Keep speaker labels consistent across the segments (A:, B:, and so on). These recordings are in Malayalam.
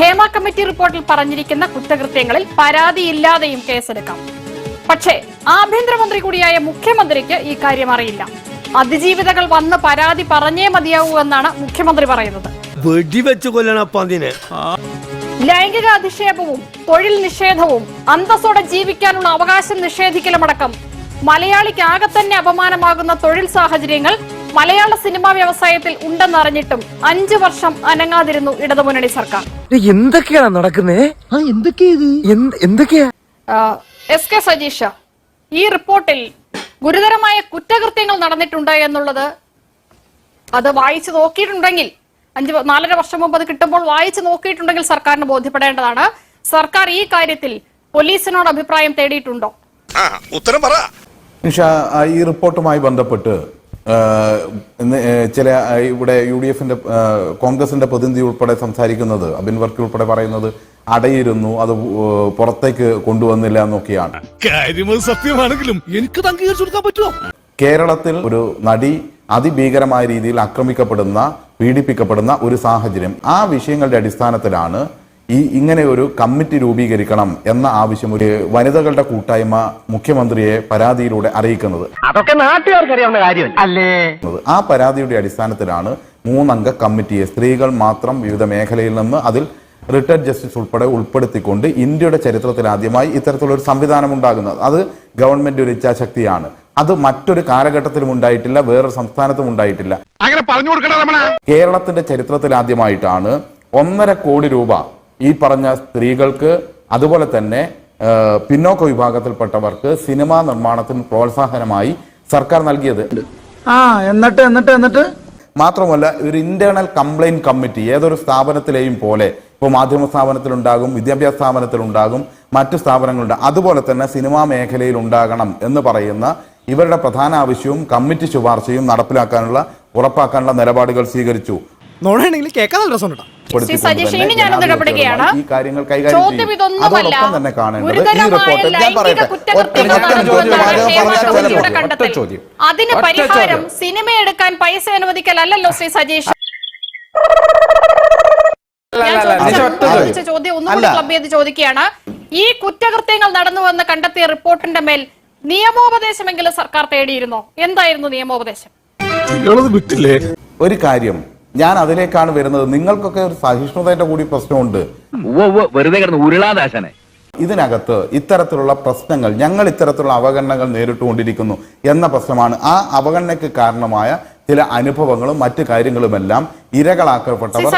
A: ഹേമ കമ്മിറ്റി റിപ്പോർട്ടിൽ പറഞ്ഞിരിക്കുന്ന കുറ്റകൃത്യങ്ങളിൽ പരാതിയില്ലാതെയും കേസെടുക്കാം. പക്ഷേ ആഭ്യന്തരമന്ത്രി കൂടിയായ മുഖ്യമന്ത്രിക്ക് ഈ കാര്യം അറിയില്ല. അതിജീവിതകൾ വന്ന് പരാതി പറഞ്ഞേ മതിയാവൂ എന്നാണ് മുഖ്യമന്ത്രി പറയുന്നത്.
B: വെടിവെച്ച്
A: ലൈംഗിക അധിക്ഷേപവും തൊഴിൽ നിഷേധവും അന്തസ്സോടെ ജീവിക്കാനുള്ള അവകാശം നിഷേധിക്കലുമടക്കം മലയാളിക്ക് ആകെ തന്നെ അപമാനമാകുന്ന തൊഴിൽ സാഹചര്യങ്ങൾ മലയാള സിനിമാ വ്യവസായത്തിൽ ഉണ്ടെന്നറിഞ്ഞിട്ടും അഞ്ചു വർഷം അനങ്ങാതിരുന്നു ഇടതുമുന്നണി സർക്കാർ.
C: എന്തൊക്കെയാണ് നടക്കുന്നത് ആ എന്തൊക്കെയാ
A: എസ് കെ സജീഷ ഈ റിപ്പോർട്ടിൽ ഗുരുതരമായ കുറ്റകൃത്യങ്ങൾ നടന്നിട്ടുണ്ട് എന്നുള്ളത് അത് വായിച്ചു നോക്കിയിട്ടുണ്ടെങ്കിൽ അഞ്ച് നാലര വർഷം മുമ്പ് അത് കിട്ടുമ്പോൾ വായിച്ചു നോക്കിയിട്ടുണ്ടെങ്കിൽ സർക്കാരിന് ബോധ്യപ്പെടേണ്ടതാണ്. സർക്കാർ ഈ കാര്യത്തിൽ പോലീസിനോട് അഭിപ്രായം തേടിയിട്ടുണ്ടോ?
D: ആ ഉത്തരം പറ.
E: ഈ റിപ്പോർട്ടുമായി ബന്ധപ്പെട്ട് ചില ഇവിടെ യു ഡി എഫിന്റെ കോൺഗ്രസിന്റെ പ്രതിനിധി ഉൾപ്പെടെ സംസാരിക്കുന്നത് അബിൻ വർക്കി ഉൾപ്പെടെ പറയുന്നത് അടയിരുന്നു അത് പുറത്തേക്ക് കൊണ്ടുവന്നില്ല എന്നൊക്കെയാണ്.
F: സത്യമാണെങ്കിലും എനിക്ക് അംഗീകരിച്ചു കൊടുക്കാൻ പറ്റുമോ?
E: കേരളത്തിൽ ഒരു നടി അതിഭീകരമായ രീതിയിൽ ആക്രമിക്കപ്പെടുന്ന പീഡിപ്പിക്കപ്പെടുന്ന ഒരു സാഹചര്യം ആ വിഷയങ്ങളുടെ അടിസ്ഥാനത്തിലാണ് ഈ ഇങ്ങനെ ഒരു കമ്മിറ്റി രൂപീകരിക്കണം എന്ന ആവശ്യം ഒരു വനിതകളുടെ കൂട്ടായ്മ മുഖ്യമന്ത്രിയെ പരാതിയിലൂടെ അറിയിക്കുന്നത്.
C: അതൊക്കെ നാട്ടുകാർക്കറിയാവുന്ന കാര്യം അല്ലേ?
E: ആ പരാതിയുടെ അടിസ്ഥാനത്തിലാണ് മൂന്നംഗ കമ്മിറ്റിയെ സ്ത്രീകൾ മാത്രം വിവിധ മേഖലയിൽ നിന്ന് അതിൽ റിട്ടയർഡ് ജസ്റ്റിസ് ഉൾപ്പെടെ ഉൾപ്പെടുത്തിക്കൊണ്ട് ഇന്ത്യയുടെ ചരിത്രത്തിൽ ആദ്യമായി ഇത്തരത്തിലുള്ള ഒരു സംവിധാനം ഉണ്ടാകുന്നത് അത് ഗവൺമെന്റ് ഒരു ഇച്ഛാശക്തിയാണ്. അത് മറ്റൊരു കാലഘട്ടത്തിലും ഉണ്ടായിട്ടില്ല വേറൊരു സംസ്ഥാനത്തും ഉണ്ടായിട്ടില്ല.
D: അങ്ങനെ പറഞ്ഞു
E: കേരളത്തിന്റെ ചരിത്രത്തിൽ ആദ്യമായിട്ടാണ് ഒന്നര കോടി രൂപ ഈ പറഞ്ഞ സ്ത്രീകൾക്ക് അതുപോലെ തന്നെ പിന്നോക്ക വിഭാഗത്തിൽപ്പെട്ടവർക്ക് സിനിമാ നിർമ്മാണത്തിന് പ്രോത്സാഹനമായി സർക്കാർ നൽകിയത്.
G: ആ എന്നിട്ട് എന്നിട്ട് എന്നിട്ട്?
E: മാത്രമല്ല ഒരു ഇന്റേണൽ കംപ്ലൈന്റ് കമ്മിറ്റി ഏതൊരു സ്ഥാപനത്തിലെയും പോലെ ഇപ്പോൾ മാധ്യമ സ്ഥാപനത്തിലുണ്ടാകും വിദ്യാഭ്യാസ സ്ഥാപനത്തിലുണ്ടാകും മറ്റു സ്ഥാപനങ്ങളുണ്ട്. അതുപോലെ തന്നെ സിനിമാ മേഖലയിൽ ഉണ്ടാകണം എന്ന് പറയുന്ന ഇവരുടെ പ്രധാന ആവശ്യവും കമ്മിറ്റി ശുപാർശയും നടപ്പിലാക്കാനുള്ള ഉറപ്പാക്കാനുള്ള നിലപാടുകൾ സ്വീകരിച്ചു.
B: നോടാണെങ്കിൽ കേൾക്കാൻ നല്ല രസമുണ്ടാ
A: ഞാനൊന്ന് ഇടപെടുകയാണ് ചോദ്യം. ഇതൊന്നുമല്ല ഗുരുതരമായ ലൈംഗിക കുറ്റകൃത്യങ്ങൾ കണ്ടെത്തൽ. അതിന് പരിഹാരം സിനിമ എടുക്കാൻ പൈസ അനുവദിക്കലല്ലോ ശ്രീ സജീഷ് ചോദ്യം. ഒന്നുകൂടി ക്ലബ് ചെയ്ത് ചോദിക്കുകയാണ്. ഈ കുറ്റകൃത്യങ്ങൾ നടന്നുവെന്ന് കണ്ടെത്തിയ റിപ്പോർട്ടിന്റെ മേൽ നിയമോപദേശമെങ്കിലും സർക്കാർ തേടിയിരുന്നോ? എന്തായിരുന്നു നിയമോപദേശം?
F: വിട്ടില്ലേ?
E: ഒരു കാര്യം. ഞാൻ അതിലേക്കാണ് വരുന്നത്. നിങ്ങൾക്കൊക്കെ ഒരു സഹിഷ്ണുതയുടെ കൂടി പ്രശ്നമുണ്ട്.
C: വെറുതെ കിടന്ന് ഉരുളാദാശനെ
E: ഇതിനകത്ത് ഇത്തരത്തിലുള്ള പ്രശ്നങ്ങൾ ഞങ്ങൾ ഇത്തരത്തിലുള്ള അവഗണനകൾ നേരിട്ടുകൊണ്ടിരിക്കുന്നു എന്ന പ്രശ്നമാണ്. ആ അവഗണനയ്ക്ക് കാരണമായ ചില അനുഭവങ്ങളും മറ്റു കാര്യങ്ങളുമെല്ലാം ഇരകളാക്കപ്പെട്ടവർ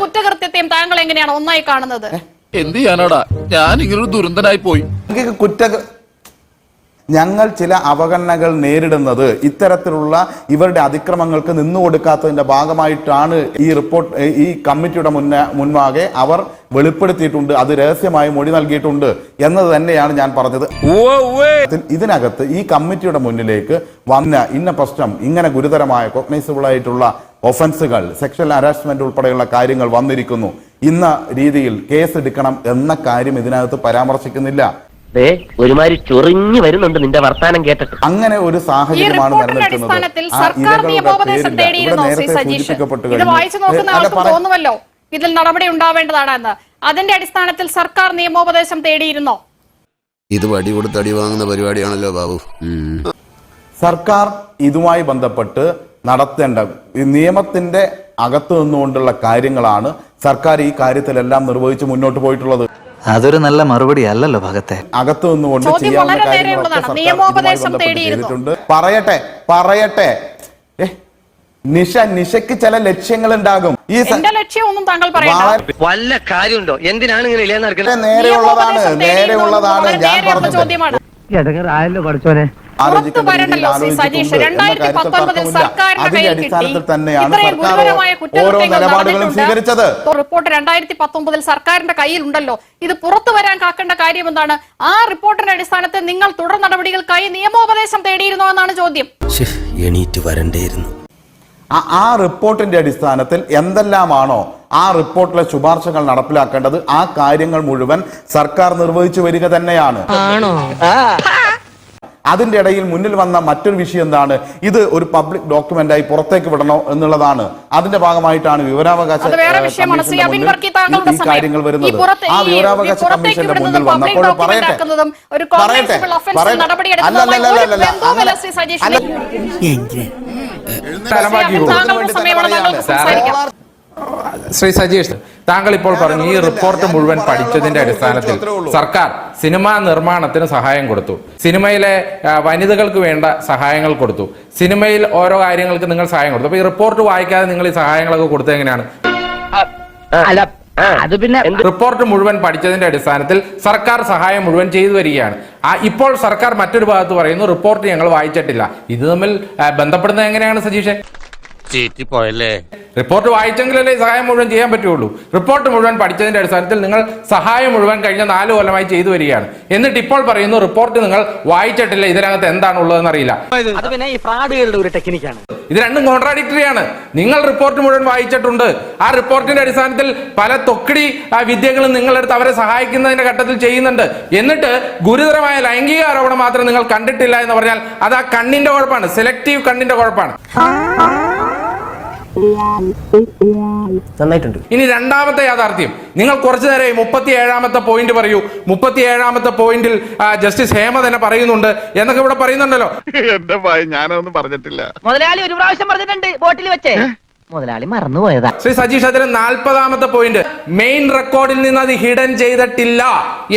A: കുറ്റകൃത്യത്തെയും താങ്കൾ എങ്ങനെയാണ് ഒന്നായി കാണുന്നത്?
F: എന്ത് ചെയ്യാനാടാ? ഞാൻ ഇങ്ങനൊരു ദുരന്തനായി പോയി.
E: കുറ്റ ഞങ്ങൾ ചില അവഗണനകൾ നേരിടുന്നത് ഇത്തരത്തിലുള്ള ഇവരുടെ അതിക്രമങ്ങൾക്ക് നിന്നു കൊടുക്കാത്തതിന്റെ ഭാഗമായിട്ടാണ് ഈ റിപ്പോർട്ട് ഈ കമ്മിറ്റിയുടെ മുന്നേ മുൻപാകെ അവർ വെളിപ്പെടുത്തിയിട്ടുണ്ട് അത് രഹസ്യമായി മൊഴി നൽകിയിട്ടുണ്ട് എന്നത് തന്നെയാണ് ഞാൻ പറഞ്ഞത്. ഇതിനകത്ത് ഈ കമ്മിറ്റിയുടെ മുന്നിലേക്ക് വന്ന ഇന്ന പ്രശ്നം ഇങ്ങനെ ഗുരുതരമായ കോഗ്നൈസബിൾ ആയിട്ടുള്ള ഒഫൻസുകൾ സെക്ഷൽ ഹരാസ്മെന്റ് ഉൾപ്പെടെയുള്ള കാര്യങ്ങൾ വന്നിരിക്കുന്നു. ഇന്ന രീതിയിൽ കേസ് എടുക്കണം എന്ന കാര്യം ഇതിനകത്ത് പരാമർശിക്കുന്നില്ല.
C: ഒരുമാതിരി ചൊറിഞ്ഞു വരുന്നുണ്ട് നിന്റെ വർത്താനം കേട്ടിട്ട്.
E: അങ്ങനെ ഒരു സാഹചര്യമാണ് നിലനിൽക്കുന്നത്.
A: സർക്കാർ നിയമോപദേശം തേടിയിരുന്നോ സജീഷ്? ഇത് വായിച്ചു നോക്കുന്ന ആൾക്ക്. തോന്നുമല്ലോ. ഇതിൽ നടപടി ഉണ്ടാവേണ്ടതാണ് എന്ന് അതിന്റെ അടിസ്ഥാനത്തിൽ സർക്കാർ നിയമോപദേശം തേടിയിരുന്നോ?
H: ഇത് വടി കൊടുത്ത് അടി വാങ്ങുന്ന പരിപാടിയാണല്ലോ ബാബു.
E: സർക്കാർ ഇതുമായി ബന്ധപ്പെട്ട് നടത്തേണ്ട ഈ നിയമത്തിന്റെ അകത്തു നിന്നുകൊണ്ടുള്ള കാര്യങ്ങളാണ് സർക്കാർ ഈ കാര്യത്തിലെല്ലാം നിർവഹിച്ച് മുന്നോട്ട് പോയിട്ടുള്ളത്.
I: അതൊരു നല്ല മറുപടി അല്ലല്ലോ ഭഗത്തെ.
E: അകത്തു നിന്നുകൊണ്ട് ചെയ്യാവുന്ന
A: വളരെ
E: കാര്യങ്ങളൊക്കെ
A: നേരെയുള്ളതാണ്.
E: സർക്കാർ
A: നിയമോപദേശം
E: ഇതുമായി ചെയ്തിട്ടുണ്ട് പറയട്ടെ പറയട്ടെ. നിശ നിഷ നിഷയ്ക്ക് ചില ലക്ഷ്യങ്ങൾ ഉണ്ടാകും ഈ
A: എന്റെ ലക്ഷ്യമൊന്നും താങ്കൾ പറയണ്ട.
C: വല്ല കാര്യമുണ്ടോ? എന്തിനാണ് ഇങ്ങനെ ഇല്ലാന്ന്
E: നടക്കുന്നത്? നേരെയുള്ളതാണ് നേരെയുള്ളതാണ് ഞാൻ പറഞ്ഞത്.
A: ചോദ്യമാണ്. സർക്കാരിന്റെ
E: അതിന്റെ
A: കയ്യിൽ കിട്ടി.
E: അടിസ്ഥാനത്തിൽ തന്നെയാണ്
A: ഇത്രയും
E: ഓരോ നിലപാടുകളും സ്വീകരിച്ചത്.
A: റിപ്പോർട്ട് രണ്ടായിരത്തി പത്തൊമ്പതിൽ സർക്കാരിന്റെ കയ്യിലുണ്ടല്ലോ. ഇത് പുറത്തു വരാൻ കാക്കേണ്ട കാര്യം എന്താണ് ആ റിപ്പോർട്ടിന്റെ അടിസ്ഥാനത്തിൽ നിങ്ങൾ തുടർ നടപടികൾക്കായി നിയമോപദേശം തേടിയിരുന്നോ എന്നാണ് ചോദ്യം.
H: എണീറ്റ് വരണ്ടേയിരുന്നു.
E: ആ- ആ റിപ്പോർട്ടിന്റെ അടിസ്ഥാനത്തിൽ എന്തെല്ലാമാണോ ആ റിപ്പോർട്ടിലെ ശുപാർശകൾ നടപ്പിലാക്കേണ്ടത്? ആ കാര്യങ്ങൾ മുഴുവൻ സർക്കാർ നിർവഹിച്ചു വരിക തന്നെയാണ്. അതിന്റെ ഇടയിൽ മുന്നിൽ വന്ന മറ്റൊരു വിഷയം എന്താണ്? ഇത് ഒരു പബ്ലിക് ഡോക്യുമെന്റായി പുറത്തേക്ക് വിടണോ എന്നുള്ളതാണ്. അതിന്റെ ഭാഗമായിട്ടാണ് വിവരാവകാശ കാര്യങ്ങൾ വരുന്നത്. ആ വിവരാവകാശ കമ്മീഷന്റെ മുന്നിൽ വന്നപ്പോൾ പറയട്ടെ. പറയട്ടെ. അല്ലല്ലല്ലല്ല
A: ശ്രീ സജീഷ്
J: താങ്കൾ ഇപ്പോൾ പറഞ്ഞു ഈ റിപ്പോർട്ട് മുഴുവൻ പഠിച്ചതിന്റെ അടിസ്ഥാനത്തിൽ സർക്കാർ സിനിമാ നിർമ്മാണത്തിന് സഹായം കൊടുത്തു. സിനിമയിലെ വനിതകൾക്ക് വേണ്ട സഹായങ്ങൾ കൊടുത്തു. സിനിമയിൽ ഓരോ കാര്യങ്ങൾക്ക് നിങ്ങൾ സഹായം കൊടുത്തു. അപ്പൊ ഈ റിപ്പോർട്ട് വായിക്കാതെ നിങ്ങൾ ഈ സഹായങ്ങളൊക്കെ കൊടുത്തത് എങ്ങനെയാണ്?
C: അത് പിന്നെ
J: റിപ്പോർട്ട് മുഴുവൻ പഠിച്ചതിന്റെ അടിസ്ഥാനത്തിൽ സർക്കാർ സഹായം മുഴുവൻ ചെയ്തു വരികയാണ്. ആ ഇപ്പോൾ സർക്കാർ മറ്റൊരു ഭാഗത്ത് പറയുന്നു റിപ്പോർട്ട് ഞങ്ങൾ വായിച്ചിട്ടില്ല. ഇത് തമ്മിൽ ബന്ധപ്പെടുന്നത് എങ്ങനെയാണ് സജീഷ്?
D: ചീറ്റിപ്പോയല്ലേ?
J: റിപ്പോർട്ട് വായിച്ചെങ്കിലല്ലേ സഹായം മുഴുവൻ ചെയ്യാൻ പറ്റുള്ളൂ. റിപ്പോർട്ട് മുഴുവൻ പഠിച്ചതിന്റെ അടിസ്ഥാനത്തിൽ നിങ്ങൾ സഹായം മുഴുവൻ കഴിഞ്ഞ നാല് കൊല്ലമായി ചെയ്തു വരികയാണ്. എന്നിട്ട് ഇപ്പോൾ പറയുന്നു റിപ്പോർട്ട് നിങ്ങൾ വായിച്ചിട്ടില്ല. ഇതിനകത്ത് എന്താണ് ഉള്ളതെന്ന് അറിയില്ല.
C: അത് പിന്നെ ഈ ഫ്രാഡുകളുടെ ഒരു ടെക്നിക്കാണ്
J: ഇത് രണ്ടും കോൺട്രാഡിക്ടറി ആണ്. നിങ്ങൾ റിപ്പോർട്ട് മുഴുവൻ വായിച്ചിട്ടുണ്ട്. ആ റിപ്പോർട്ടിന്റെ അടിസ്ഥാനത്തിൽ പല തൊക്കിടി ആ, വിദ്യകളും നിങ്ങളെടുത്ത് അവരെ സഹായിക്കുന്നതിന്റെ ഘട്ടത്തിൽ ചെയ്യുന്നുണ്ട്. എന്നിട്ട് ഗുരുതരമായ ലൈംഗിക ആരോപണം മാത്രം നിങ്ങൾ കണ്ടിട്ടില്ല എന്ന് പറഞ്ഞാൽ അത് ആ കണ്ണിന്റെ കുഴപ്പമാണ്. സെലക്റ്റീവ് കണ്ണിന്റെ കുഴപ്പമാണ്.
C: നന്നായിട്ടുണ്ട്.
J: ഇനി രണ്ടാമത്തെ യാഥാർത്ഥ്യം. നിങ്ങൾ കുറച്ചു നേരം മുപ്പത്തി ഏഴാമത്തെ പോയിന്റ് പറയൂ മുപ്പത്തി ഏഴാമത്തെ പോയിന്റിൽ ജസ്റ്റിസ് ഹേമ തന്നെ പറയുന്നുണ്ട് എന്നൊക്കെ ഇവിടെ പറയുന്നുണ്ടല്ലോ.
D: എന്റെ ഭയ ഞാനൊന്നും പറഞ്ഞിട്ടില്ല.
C: മുതലാളി ഒരു പ്രാവശ്യം പറഞ്ഞിട്ടുണ്ട് ബോട്ടിൽ വെച്ചേ. മുതലാളി മറന്നുപോയതാ.
J: ശ്രീ സജീഷ് അതിന് നാൽപ്പതാമത്തെ പോയിന്റ് മെയിൻ റെക്കോർഡിൽ നിന്ന് അത് ഹിഡൻ ചെയ്തിട്ടില്ല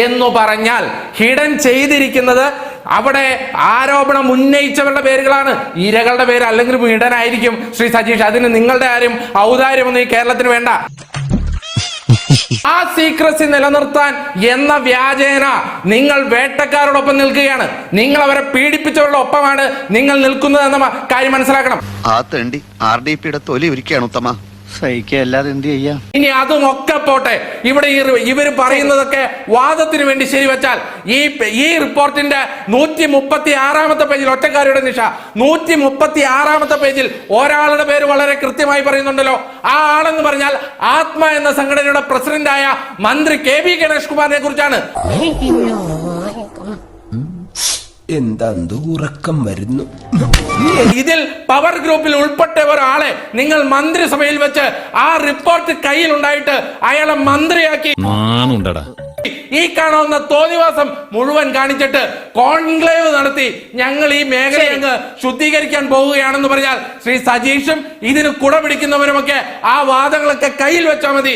J: എന്ന് പറഞ്ഞാൽ ഹിഡൻ ചെയ്തിരിക്കുന്നത് അവിടെ ആരോപണം ഉന്നയിച്ചവരുടെ പേരുകളാണ് ഇരകളുടെ പേര് അല്ലെങ്കിൽ വീടനായിരിക്കും. ശ്രീ സജീഷ് അതിന് നിങ്ങളുടെ ആരും ഔദാര്യമൊന്നും ഈ കേരളത്തിന് വേണ്ട. ആ സീക്രസി നിലനിർത്താൻ എന്ന വ്യാജേന നിങ്ങൾ വേട്ടക്കാരോടൊപ്പം നിൽക്കുകയാണ്. നിങ്ങൾ അവരെ പീഡിപ്പിച്ചവരുടെ ഒപ്പമാണ് നിങ്ങൾ നിൽക്കുന്നത് എന്ന കാര്യം മനസ്സിലാക്കണം.
H: ആ തണ്ടി ആർ ഡി പിയുടെ തൊലി ഒരുക്കുകയാണ് ഉത്തമ.
G: സഹിക്കല്ലാതെ എന്ത് ചെയ്യാ?
J: ഇനി അതും ഒക്കെ പോട്ടെ. ഇവിടെ ഇവർ പറയുന്നതൊക്കെ വാദത്തിന് വേണ്ടി ശരി വെച്ചാൽ ഈ ഈ റിപ്പോർട്ടിന്റെ നൂറ്റി മുപ്പത്തി ആറാമത്തെ പേജിൽ ഒറ്റക്കാരിയുടെ നിഷ നൂറ്റി മുപ്പത്തി ആറാമത്തെ പേജിൽ ഒരാളുടെ പേര് വളരെ കൃത്യമായി പറയുന്നുണ്ടല്ലോ. ആ ആളെന്ന് പറഞ്ഞാൽ ആത്മ എന്ന സംഘടനയുടെ പ്രസിഡന്റായ മന്ത്രി കെ വി ഗണേഷ് കുമാറിനെ കുറിച്ചാണ്.
B: എന്താ ഉറക്കം വരുന്നു?
J: ഇതിൽ പവർ ഗ്രൂപ്പിൽ ഉൾപ്പെട്ട ഒരാളെ നിങ്ങൾ മന്ത്രിസഭയിൽ വെച്ച് ആ റിപ്പോർട്ട് കയ്യിൽ ഉണ്ടായിട്ട് അയാളെ മന്ത്രിയാക്കി. ഈ കാണുന്ന തോന്നിവാസം മുഴുവൻ കാണിച്ചിട്ട് കോൺക്ലേവ് നടത്തി ഞങ്ങൾ ഈ മേഖല അങ്ങ് ശുദ്ധീകരിക്കാൻ പോവുകയാണെന്ന് പറഞ്ഞാൽ ശ്രീ സജീഷും ഇതിന് കുട പിടിക്കുന്നവരുമൊക്കെ ആ വാദങ്ങളൊക്കെ കയ്യിൽ വെച്ചാൽ മതി.